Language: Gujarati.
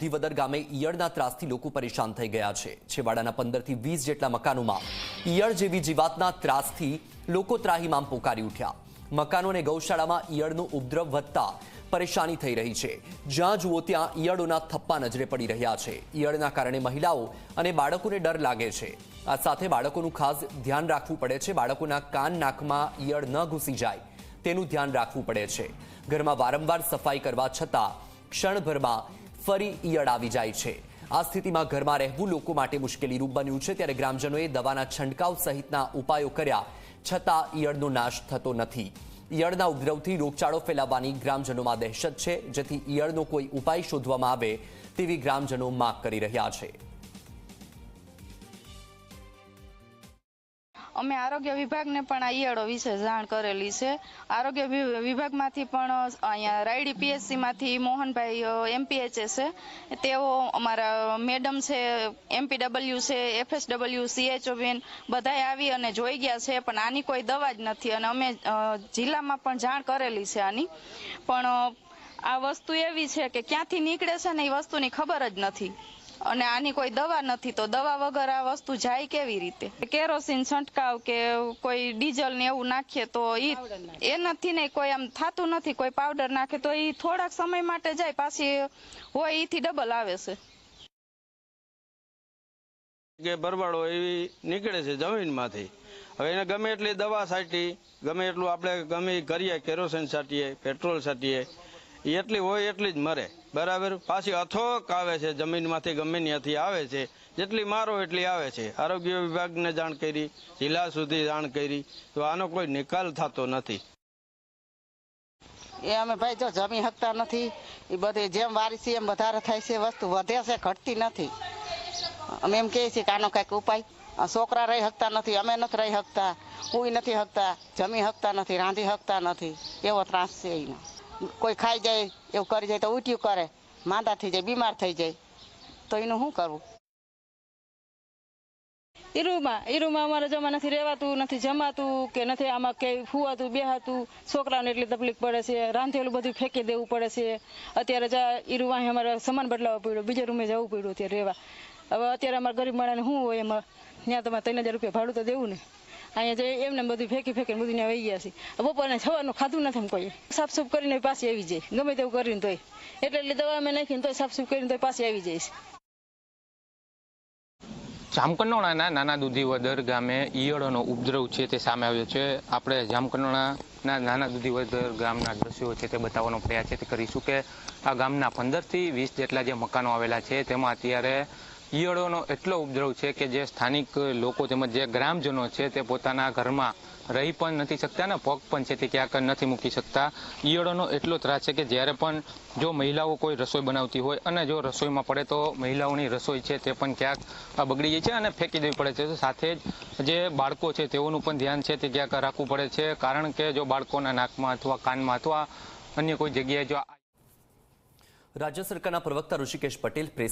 દુધિવદર ગામે ઈયળના ત્રાસથી લોકો પરેશાન થઈ ગયા છે. છેવાડાના પંદરથી વીસ જેટલા મકાનોમાં ઈયળ જેવી જીવાતના ત્રાસથી લોકો ત્રાહીમામ પોકારી ઉઠ્યા. મકાનો અને ગૌશાળામાં ઈયળનો ઉપદ્રવ વધતા પરેશાની થઈ રહી છે. જ્યાં જુઓ ત્યાં ઈયળોના થપ્પા નજરે પડી રહ્યા છે. ઈયળના કારણે મહિલાઓ અને બાળકોને ડર લાગે છે. આ સાથે બાળકોનું ખાસ ધ્યાન રાખવું પડે છે. બાળકોના કાન નાકમાં ઈયળ ન ઘૂસી જાય તેનું ધ્યાન રાખવું પડે છે. ઘરમાં વારંવાર સફાઈ કરવા છતાં ક્ષણભરમાં ફરી ઈયળ આવી જાય છે. આ સ્થિતિમાં ઘરમાં રહેવું લોકો માટે મુશ્કેલીરૂપ બન્યું છે, ત્યારે ગ્રામજનોએ દવાના છંટકાવ સહિતના ઉપાયો કર્યા, છતાં ઈયળનો નાશ થતો નથી. ઈયળના ઉપદ્રવથી રોગચાળો ફેલાવવાની ગ્રામજનોમાં દહેશત છે, જેથી ઈયળનો કોઈ ઉપાય શોધવામાં આવે તેવી ગ્રામજનો માગ કરી રહ્યા છે. અમે આરોગ્ય વિભાગને પણ આ ઈયળો વિશે જાણ કરેલી છે. આરોગ્ય વિભાગમાંથી પણ અહીંયા રાયડી પીએચસીમાંથી મોહનભાઈ એમપીએચએ છે. તેઓ અમારા મેડમ છે, એમપીડબલ્યુ છે, એફએસડબલ્યુ, સીએચઓ બેન બધાએ આવી અને જોઈ ગયા છે, પણ આની કોઈ દવા જ નથી અને અમે જિલ્લામાં પણ જાણ કરેલી છે આની. પણ આ વસ્તુ એવી છે કે ક્યાંથી નીકળે છે ને એ વસ્તુની ખબર જ નથી. અને આની કોઈ દવા નથી, તો દવા વગર આ વસ્તુ જાય કેવી રીતે? કેરોસીન છંટકાવ કે કોઈ ડીઝલ ને એવું નાખીએ તો ઈ એનાથી ને કોઈ આમ થતું નથી, કોઈ પાવડર નાખે તો ઈ થોડાક સમય માટે જાય, પાછી હોય ઈથી ડબલ આવે છે. કે ભરવાડો એવી નીકળે છે જમીનમાંથી. હવે એને ગમે એટલી દવા છાંટી, ગમે એટલું આપણે ગમે કરીએ, કેરોસીન છાંટીએ, પેટ્રોલ છાંટીએ એટલી હોય એટલી જ મરે. બરાબર? પાછી અથોક આવે છે, જમીનમાંથી ગમે ત્યાંથી આવે છે. જેટલી મારો એટલી આવે છે. આરોગ્ય વિભાગને જાણ કરી, જિલ્લા સુધી જાણ કરી, તો આનો કોઈ નિકાલ થતો નથી. એ અમે ભાઈ જો જમી શકતા નથી, એ બધી જેમ વારી એમ વધારે થાય છે, વસ્તુ વધે છે, ઘટતી નથી. અમે એમ કહીએ છીએ કે આનો કંઈક ઉપાય. છોકરા રહી શકતા નથી, અમે નથી રહી શકતા કોઈ નથી શકતા, જમી શકતા નથી, રાંધી શકતા નથી. એવો ત્રાસ છે એનો. કોઈ ખાઈ જાય, એવું કરી જાય તો ઉઠ્યું કરે. માંદા થઈ જાય, બીમાર થઈ જાય. તો એનું શું કરવું? ઈરુમાં ઈરુમાં અમારે જમાનાથી રહેવાતું, નથી જમાતું કે નથી આમાં કે ફુવાતું, બેહાતું. છોકરાઓને એટલી તકલીફ પડે છે, રાંધેલું બધું ફેંકી દેવું પડે છે. અત્યારે જા ઈરુમાં અમારે સામાન બદલાવો પડ્યો. બીજા રૂમે જવું પડ્યું અત્યારે રહેવા. હવે અત્યારે અમારા ગરીબ માણસને શું હોય એમાં? ત્યાં તમારે ત્રણ હજાર રૂપિયા ભાડું તો દેવું ને. અહીંયા જઈ એમને બધું ફેંકી ફેંકીને બધું વહી ગયા છે. બપોરને સવારનું ખાધું નથી એમ કોઈ સાફ સૂફ કરીને પાછી આવી જાય. ગમે તેવું કરીને તોય. એટલે એટલે દવા અમે નાખીને તોય સાફ સૂફ કરીને તોય પાછી આવી જઈશ જામકંડોળાના નાના દૂધીવદર ગામે ઈયળોનો ઉપદ્રવ છે તે સામે આવ્યો છે. આપણે જામકંડોળાના નાના દૂધીવદર ગામના દ્રશ્યો છે તે બતાવવાનો પ્રયાસ છે તે કરીશું કે આ ગામના પંદરથી વીસ જેટલા જે મકાનો આવેલા છે તેમાં અત્યારે ઈયળોનો એટલો ઉપદ્રવ છે કે જે સ્થાનિક લોકો તેમજ જે ગ્રામજનો છે તે પોતાના ઘરમાં રહી પણ નથી શકતા ને પગ પણ છે તે ક્યાંક નથી મૂકી શકતા. ઈયળોનો એટલો ત્રાસ છે કે જ્યારે પણ જો મહિલાઓ કોઈ રસોઈ બનાવતી હોય અને જો રસોઈમાં પડે તો મહિલાઓની રસોઈ છે તે પણ ક્યાંક બગડી જાય છે અને ફેંકી દેવી પડે છે. સાથે જ જે બાળકો છે તેઓનું પણ ધ્યાન છે તે ક્યાંક રાખવું પડે છે. કારણ કે જો બાળકોના નાકમાં અથવા કાનમાં અથવા અન્ય કોઈ જગ્યાએ જો રાજ્ય સરકારના પ્રવક્તા ઋષિકેશ પટેલ પ્રેસ